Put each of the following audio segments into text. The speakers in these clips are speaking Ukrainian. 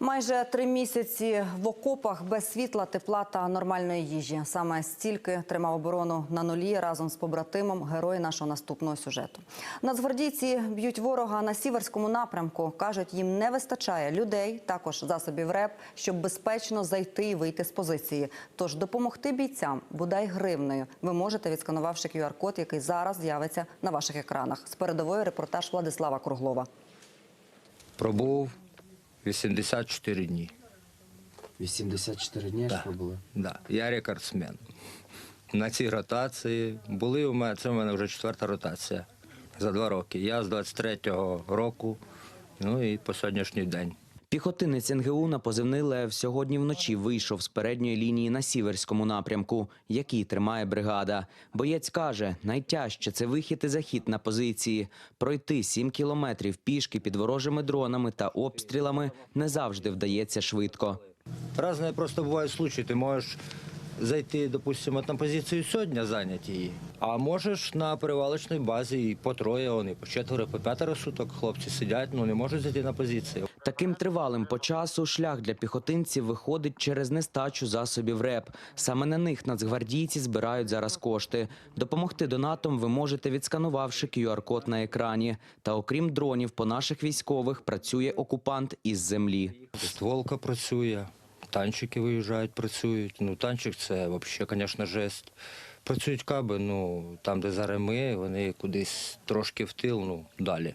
Майже три місяці в окопах без світла, тепла та нормальної їжі. Саме стільки тримав оборону на нулі разом з побратимом герой нашого наступного сюжету. Нацгвардійці б'ють ворога на сіверському напрямку. кажуть, їм не вистачає людей, також засобів РЕП, щоб безпечно зайти і вийти з позиції. Тож допомогти бійцям, бодай гривнею, ви можете відсканувавши QR-код, який зараз з'явиться на ваших екранах. З передової репортаж Владислава Круглова. Пробув 84 дні. 84 дні Так. що ви були? Да. Я рекордсмен. На цій ротації були у мене, це у мене вже четверта ротація за два роки. Я з 23-го року, ну і по сьогоднішній день. Піхотинець НГУ на позивний Лев сьогодні вночі вийшов з передньої лінії на сіверському напрямку, який тримає бригада. Боєць каже, найтяжче це вихід і захід на позиції. Пройти 7 кілометрів пішки під ворожими дронами та обстрілами не завжди вдається швидко. Разне просто бувають случаї. Ти можеш зайти, допустимо, на позицію сьогодні зайняти її, а можеш на перевалочній базі і по троє, вони по четверо, по п'ятеро суток хлопці сидять, ну не можуть зайти на позицію. Таким тривалим по часу шлях для піхотинців виходить через нестачу засобів РЕП. Саме на них нацгвардійці збирають зараз кошти. Допомогти донатам ви можете відсканувавши QR-код на екрані. Та окрім дронів, по наших військових працює окупант із землі. Стволка працює, танчики виїжджають, працюють. Ну, танчик це взагалі, звісно, жесть. Працюють каби, ну там, де зараз ми, вони кудись трошки в тил, ну далі.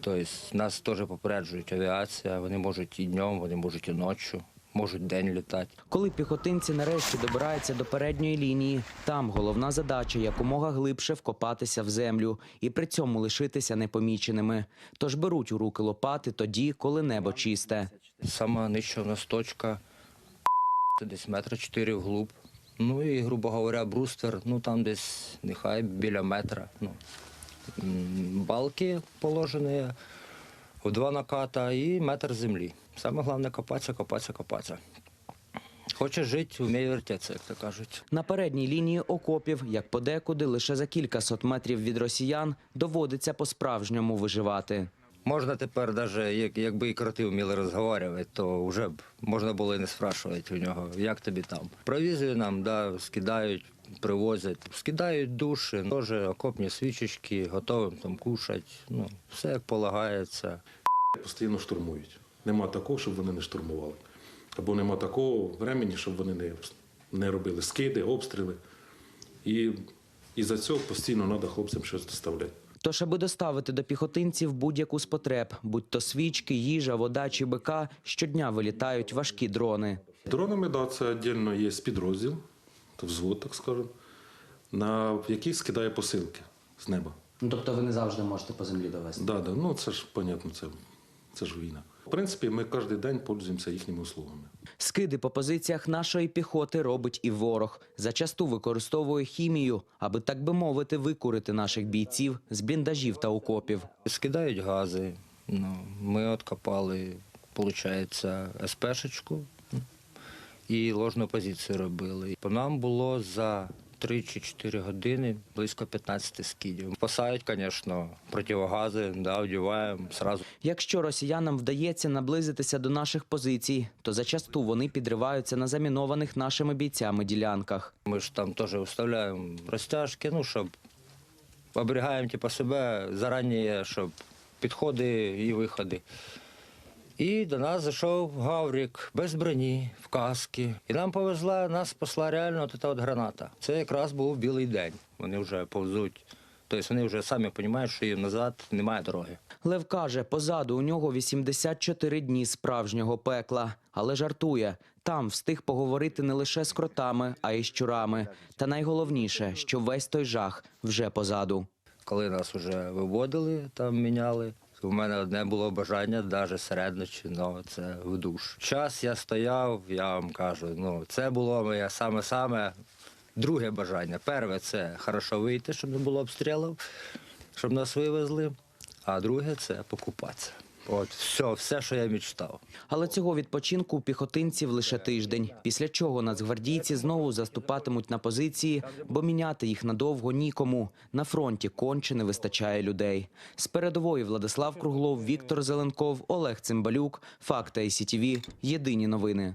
Тобто нас теж попереджують авіація, вони можуть і днем, вони можуть і ночі, можуть день літати. Коли піхотинці нарешті добираються до передньої лінії, там головна задача якомога глибше вкопатися в землю і при цьому лишитися непоміченими. Тож беруть у руки лопати тоді, коли небо чисте. Сама нижча у нас точка, десь метра чотири вглуб. Ну і, грубо говоря, бруствер, ну там десь нехай біля метра. Ну, балки положені в два наката і метр землі. Саме головне копатися, копатися, копатися. Хочеш жити, вміє вертеться, як то кажуть. На передній лінії окопів, як подекуди, лише за кілька сот метрів від росіян доводиться по-справжньому виживати. Можна тепер, навіть як, якби і кроти вміли розговорювати, то вже б можна було і не спрашувати у нього, як тобі там. Провізію нам да, скидають, привозять, скидають душі, теж окопні свічечки, готовим там кушати. Ну, все як полагається. Постійно штурмують. Нема такого, щоб вони не штурмували. Або нема такого времени, щоб вони не, не робили скиди, обстріли. І, і за цього постійно треба хлопцям щось доставляти. Тож, аби доставити до піхотинців будь-яку з потреб, будь то свічки, їжа, вода чи бика, щодня вилітають важкі дрони. Дронами, да, це віддільно є підрозділ, взвод, так скажемо, на який скидає посилки з неба. Ну тобто ви не завжди можете по землі довести. Да, да, ну це ж понятно, це, це ж війна. В принципі, ми кожен день пользуємося їхніми услугами. Скиди по позиціях нашої піхоти робить і ворог. Зачасту використовує хімію, аби так би мовити, викурити наших бійців з бліндажів та окопів. Скидають гази. Ну, ми от копали, виходить, СПшечку і ложну позицію робили. По нам було за 3 чи 4 години близько 15 скидів. Спасають, звісно, противогази, да, одягаємо сразу. Якщо росіянам вдається наблизитися до наших позицій, то зачасту вони підриваються на замінованих нашими бійцями ділянках. Ми ж там теж виставляємо розтяжки, ну, щоб оберігаємо типу, себе зарані, щоб підходи і виходи. І до нас зайшов Гаврік без броні, в каски. І нам повезла, нас спасла реально от ця от граната. Це якраз був білий день. Вони вже повзуть. Тобто вони вже самі розуміють, що їм назад немає дороги. Лев каже, позаду у нього 84 дні справжнього пекла, але жартує. Там встиг поговорити не лише з кротами, а й з щурами. Та найголовніше, що весь той жах вже позаду. Коли нас вже виводили, там міняли. У мене одне було бажання, навіть серед ночі, ну це в душ. Час я стояв, я вам кажу, ну це було моє саме-саме друге бажання. Перше це хорошо вийти, щоб не було обстрілів, щоб нас вивезли. А друге це покупатися. От, все, все, що я мечтав. Але цього відпочинку у піхотинців лише тиждень, після чого нацгвардійці знову заступатимуть на позиції, бо міняти їх надовго нікому. На фронті конче не вистачає людей. З передової Владислав Круглов, Віктор Зеленков, Олег Цимбалюк, Факти ICTV. Єдині новини.